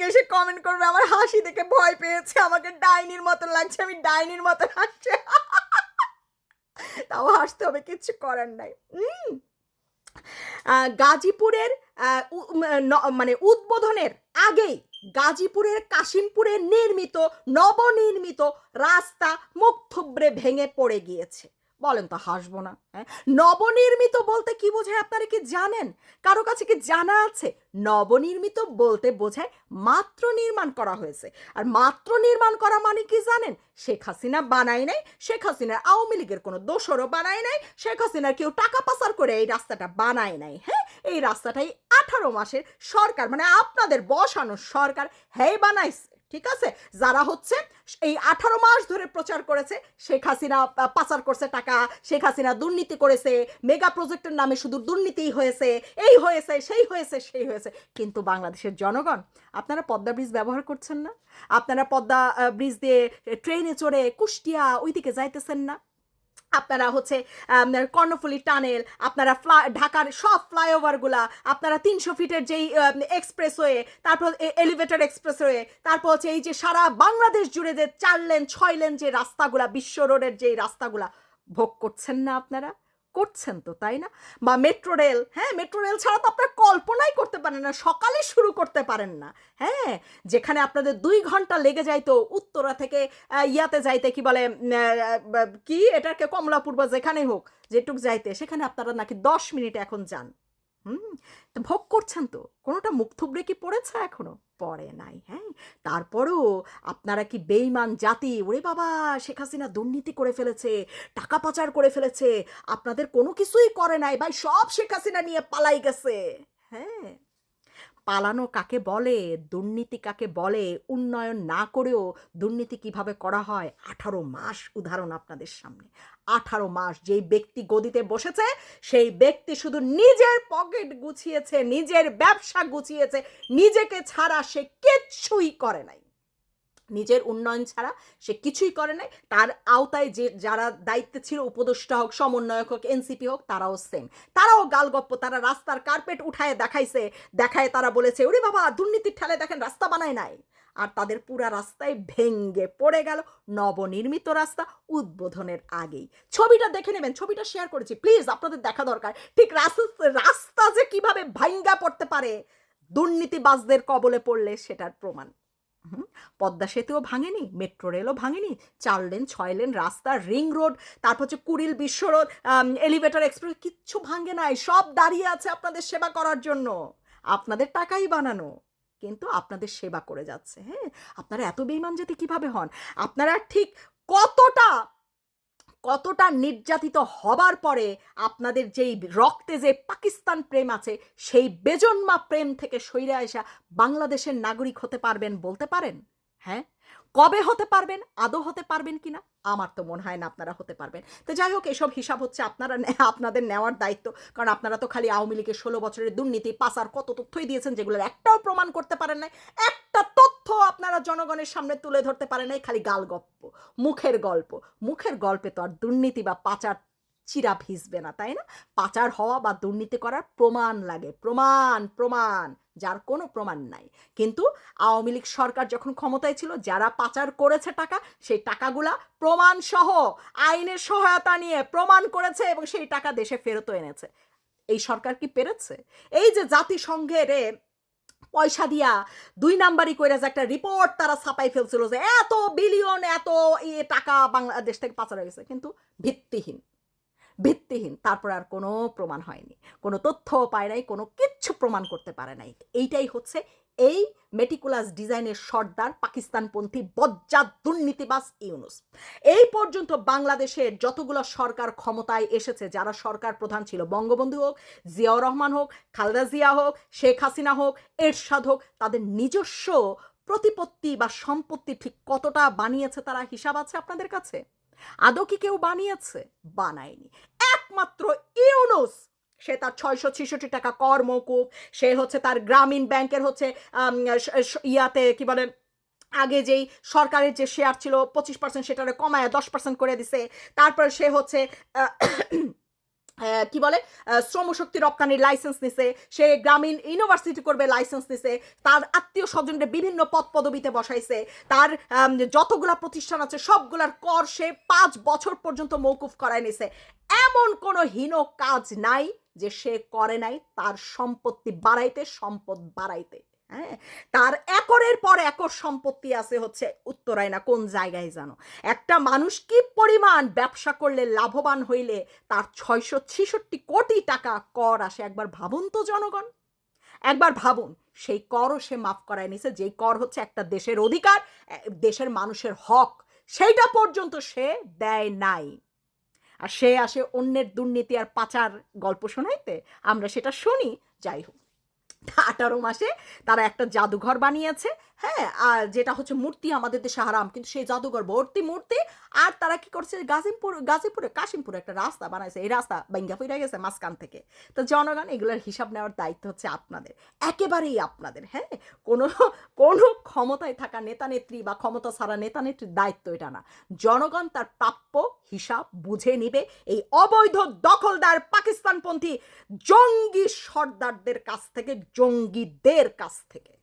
অনেকে এসে কমেন্ট করবে, আমার হাসি দেখে ভয় পেয়েছে, আমাকে ডাইনির মতো লাগছে, আমি ডাইনির মতো হাসছে তাও হাসতে হবে, কিচ্ছু করার নাই। গাজীপুরের মানে উদ্বোধনের আগেই গাজীপুরের কাশিমপুরে নির্মিত, নবনির্মিত রাস্তা মুখ থুবড়ে ভেঙে পড়ে গিয়েছে বলেন তো, হাসবো না হ্যাঁ? নবনির্মিত বলতে কি বোঝায় আপনারা কি জানেন? কারও কাছে কি জানা আছে? নবনির্মিত বলতে বোঝায় মাত্র নির্মাণ করা হয়েছে। আর মাত্র নির্মাণ করা মানে কি জানেন? শেখ হাসিনা বানায় নাই, শেখ হাসিনার আওয়ামী লীগের কোনো দোষরও বানায় নাই, শেখ হাসিনার কেউ টাকা পাচার করে এই রাস্তাটা বানায় নাই হ্যাঁ? এই রাস্তাটাই আঠারো মাসের সরকার মানে আপনাদের বসানো সরকার হ্যাঁ বানাইছে। ঠিক আছে? যারা হচ্ছে এই আঠারো মাস ধরে প্রচার করেছে, শেখ হাসিনা পাচার করছে টাকা, শেখ হাসিনা দুর্নীতি করেছে, মেগা প্রজেক্টের নামে শুধু দুর্নীতিই হয়েছে, এই হয়েছে, সেই হয়েছে সেই হয়েছে। কিন্তু বাংলাদেশের জনগণ, আপনারা পদ্মা ব্রিজ ব্যবহার করছেন না? আপনারা পদ্মা ব্রিজ দিয়ে ট্রেনে চড়ে কুষ্টিয়া ওইদিকে যাইতেছেন না? আপনারা হচ্ছে কর্ণফুলী টানেল, আপনারা ফ্লা, ঢাকার সব ফ্লাইওভারগুলা আপনারা তিনশো ফিটের যেই এক্সপ্রেসওয়ে, তারপর এলিভেটেড এক্সপ্রেসওয়ে, তারপর হচ্ছে এই যে সারা বাংলাদেশ জুড়ে যে চার লেন, ছয় লেন যে রাস্তাগুলা, বিশ্ব রোডের যেই রাস্তাগুলা, ভোগ করছেন না আপনারা? করছেন তো, তাই না? বা মেট্রো রেল হ্যাঁ মেট্রো রেল ছাড়া তো আপনার কল্পনাই পারেন না, সকালে শুরু করতে পারেন না। হ্যাঁ যেখানে আপনাদের দুই ঘণ্টা লেগে যাইতো উত্তরা থেকে ইয়াতে যাইতে কি বলে কি এটাকে কমলাপুর বা যেখানেই হোক, যেটুক যাইতে, সেখানে আপনারা নাকি দশ মিনিট এখন যান। হুম ভোগ করছেন তো? কোনোটা মুখ থুবড়ে কি পড়েছে এখনও? পড়ে নাই হ্যাঁ। তারপরও আপনারা কি বেইমান জাতি? ওরে বাবা, শেখ হাসিনা দুর্নীতি করে ফেলেছে, টাকা পাচার করে ফেলেছে, আপনাদের কোনো কিছুই করে নাই, ভাই, সব শেখ হাসিনা নিয়ে পালাই গেছে। হ্যাঁ পালানো কাকে বলে, দুর্নীতি কাকে বলে, উন্নয়ন না করেও দুর্নীতি কীভাবে করা হয়, আঠারো মাস উদাহরণ আপনাদের সামনে। আঠারো মাস যেই ব্যক্তি গদিতে বসেছে, সেই ব্যক্তি শুধু নিজের পকেট গুছিয়েছে, নিজের ব্যবসা গুছিয়েছে, নিজেকে ছাড়া সে কিচ্ছুই করে নাই। নিজের উন্নয়ন ছাড়া সে কিছুই করে নাই। তার আওতায় যে, যারা দায়িত্বে ছিল, উপদেষ্টা হোক, সমন্বয়ক হোক, এনসিপি হোক, তারাও সেম তারাও গালগপ্প, তারা রাস্তার কার্পেট উঠায় দেখাইছে, দেখায় তারা বলেছে, ওরে বাবা, দুর্নীতির ঠেলে দেখেন, রাস্তা বানায় নাই। আর তাদের পুরা রাস্তায় ভেঙ্গে পড়ে গেল নবনির্মিত রাস্তা উদ্বোধনের আগেই। ছবিটা দেখে নেবেন, ছবিটা শেয়ার করেছি। প্লিজ আপনাদের দেখা দরকার। ঠিক রাস্তা রাস্তা যে কীভাবে ভাঙ্গা পড়তে পারে, দুর্নীতিবাজদের কবলে পড়লে সেটার প্রমাণ। পদ্মা সেতুও ভাঙেনি, মেট্রো রেলও ভাঙেনি, চার লেন, ছয় লেন, রাস্তা, রিং রোড, তারপর হচ্ছে কুড়িল বিশ্ব রোড এলিভেটর এক্সপ্রেস, কিচ্ছু ভাঙে নাই, সব দাঁড়িয়ে আছে আপনাদের সেবা করার জন্য। আপনাদের টাকাই বানানো, কিন্তু আপনাদের সেবা করে যাচ্ছে হ্যাঁ? আপনারা এত বেইমান যেতে কীভাবে হন? আপনারা ঠিক কতটা কতটা নির্যাতিত হবার পরে আপনাদের যেই রক্তে যে পাকিস্তান প্রেম আছে, সেই বেজন্মা প্রেম থেকে সইরে আসা বাংলাদেশের নাগরিক হতে পারবেন বলতে পারেন? হ্যাঁ? কবে হতে পারবেন? আদৌ হতে পারবেন কিনা? আমার তো মনে হয় না আপনারা হতে পারবেন। তো যাই হোক, এসব হিসাব হচ্ছে আপনারা নে- আপনাদের নেওয়ার দায়িত্ব। কারণ আপনারা তো খালি আওয়ামী লীগের ষোলো বছরের দুর্নীতি পাসার কত তথ্যই দিয়েছেন যেগুলোর একটাও প্রমাণ করতে পারেন নাই। একটা তথ্য আপনারা জনগণের সামনে তুলে ধরতে পারেন নাই, খালি গাল গপ্প মুখের গল্প। মুখের গল্পে তো আর দুর্নীতি বা পাচার চিরা ভিজবে না, তাই না? পাচার হওয়া বা দুর্নীতি করার প্রমাণ লাগে, প্রমাণ প্রমাণ, যার কোনো প্রমাণ নাই। কিন্তু আওয়ামী লীগ সরকার যখন ক্ষমতায় ছিল, যারা পাচার করেছে টাকা, সেই টাকাগুলা প্রমাণ সহ আইনের সহায়তা নিয়ে প্রমাণ করেছে এবং সেই টাকা দেশে ফেরতও এনেছে। এই সরকার কি পেরেছে? এই যে জাতিসংঘের পয়সা দিয়া দুই নাম্বারই কইরা যে একটা রিপোর্ট তারা ছাপাই ফেলছিল যে এত বিলিয়ন এত টাকা বাংলাদেশ থেকে পাচার হয়ে গেছে, কিন্তু ভিত্তিহীন। ভিত্তিহীন, তারপর আর কোনো প্রমাণ হয়নি। কোনো তথ্যও পায় নাই, কোনো কিচ্ছু প্রমাণ করতে পারে নাই। এইটাই হচ্ছে এই মেটিকুলাস ডিজাইনের সর্দার পাকিস্তানপন্থী বজ্জাত দুর্নীতিবাস ইউনুস। এই পর্যন্ত বাংলাদেশের যতগুলো সরকার ক্ষমতায় এসেছে, যারা সরকার প্রধান ছিল, বঙ্গবন্ধু হোক, জিয়াউর রহমান হোক, খালেদা জিয়া হোক, শেখ হাসিনা হোক, এরশাদ হোক, তাদের নিজস্ব প্রতিপত্তি বা সম্পত্তি ঠিক কতটা বানিয়েছে তারা হিসাব আছে আপনাদের কাছে? আদৌ কি কেউ বানিয়েছে? বানায়নি। একমাত্র ইউনুস! সে তার ছয়শো ছেষট্টি টাকা কর মৌকুব সে হচ্ছে তার গ্রামীণ ব্যাংকের হচ্ছে ইয়াতে কি বলে, আগে যেই সরকারের যে শেয়ার ছিল, পঁচিশ পার্সেন্ট সেটারে কমায় দশ পার্সেন্ট করে দিছে। তারপরে সে হচ্ছে কি বলে শ্রমশক্তি রপ্তানির লাইসেন্স নিছে, সে গ্রামীণ ইউনিভার্সিটি করবে লাইসেন্স নিছে, তার আত্মীয় স্বজনদের বিভিন্ন পদ পদবিতে বসাইছে, তার যতগুলা প্রতিষ্ঠান আছে, সবগুলার কর সে পাঁচ বছর পর্যন্ত মৌকুফ করায় নিছে। এমন কোনো হীন কাজ নাই যে সে করে নাই, তার সম্পত্তি বাড়াইতে, সম্পদ বাড়াইতে। হ্যাঁ? তার একরের পর একর সম্পত্তি আছে হচ্ছে উত্তরায় না কোন জায়গায় জানো? একটা মানুষ কি পরিমাণ ব্যবসা করলে লাভবান হইলে তার ছয়শো ছিষট্টি কোটি টাকা কর আসে? একবার ভাবুন তো জনগণ। একবার ভাবুন, সেই করও সে মাফ করায় নিছে, যেই কর হচ্ছে একটা দেশের অধিকার দেশের মানুষের হক, সেইটা পর্যন্ত সে দেয় নাই। আর সে আসে অন্যের দুর্নীতি আর পাচার গল্প শোনাইতে? আমরা সেটা শুনি, যাই হোক। আঠারো মাসে তারা একটা জাদুঘর বানিয়েছে হ্যাঁ আর যেটা হচ্ছে মূর্তি আমাদের দেশে হারাম, কিন্তু সেই জাদুঘর ভর্তি মূর্তি, আর তারা কি করছে গাজিমপুর গাজীপুরে, কাশিমপুরে একটা রাস্তা বানাইছে, এই রাস্তা বাইঙ্গা ফিরে গেছে মাঝখান থেকে। তো জনগণ এগুলোর হিসাব নেওয়ার দায়িত্ব হচ্ছে আপনাদের, একেবারেই আপনাদের হ্যাঁ কোনো কোনো ক্ষমতায় থাকা নেতা নেত্রী বা ক্ষমতা ছাড়া নেতা নেত্রীর দায়িত্ব এটা না। জনগণ তার প্রাপ্য হিসাব বুঝে নিবে, এই অবৈধ দখলদার পাকিস্তানপন্থী জঙ্গি সর্দারদের কাছ থেকে জঙ্গিদের কাছ থেকে।